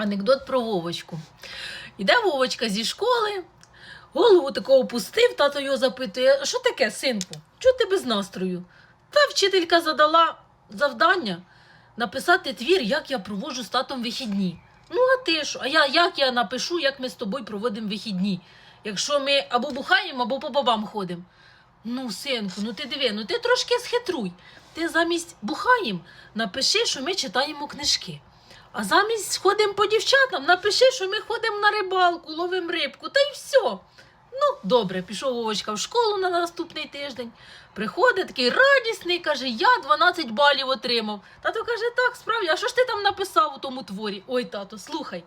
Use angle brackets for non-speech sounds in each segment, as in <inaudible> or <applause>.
Анекдот про Вовочку. Іде Вовочка зі школи, голову такого опустив, тато його запитує, що таке, синку? Чого ти без настрою? Та вчителька задала завдання написати твір, як я проводжу з татом вихідні. Ну, а ти що? А я як я напишу, як ми з тобою проводимо вихідні? Якщо ми або бухаємо, або по бабам ходимо. Ну, синку, ну ти диви, ну ти трошки схитруй. Ти замість бухаєм напиши, що ми читаємо книжки. А замість ходимо по дівчатам, напиши, що ми ходимо на рибалку, ловимо рибку, та й все. Ну, добре, пішов Вовочка в школу на наступний тиждень. Приходить такий радісний, каже, я 12 балів отримав. Тато каже, так, справді, а що ж ти там написав у тому творі? Ой, тато, слухай.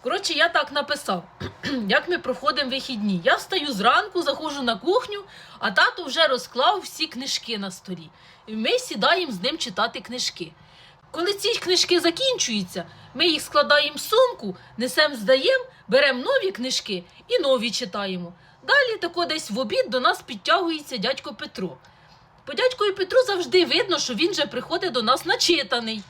Коротше, я так написав, <clears throat> як ми проходимо вихідні. Я встаю зранку, заходжу на кухню, а тато вже розклав всі книжки на столі. І ми сідаємо з ним читати книжки. Коли ці книжки закінчуються, ми їх складаємо в сумку, несемо, здаємо, беремо нові книжки і нові читаємо. Далі тако десь в обід до нас підтягується дядько Петро. По дядькові Петру завжди видно, що він же приходить до нас начитаний.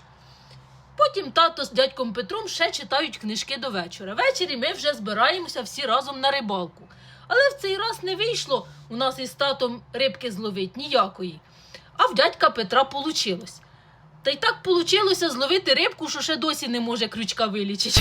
Потім тато з дядьком Петром ще читають книжки до вечора. Ввечері ми вже збираємося всі разом на рибалку. Але в цей раз не вийшло у нас із татом рибки зловить ніякої. А в дядька Петра получилось. Та й так получилося зловити рибку, що ще досі не може крючка вилічити.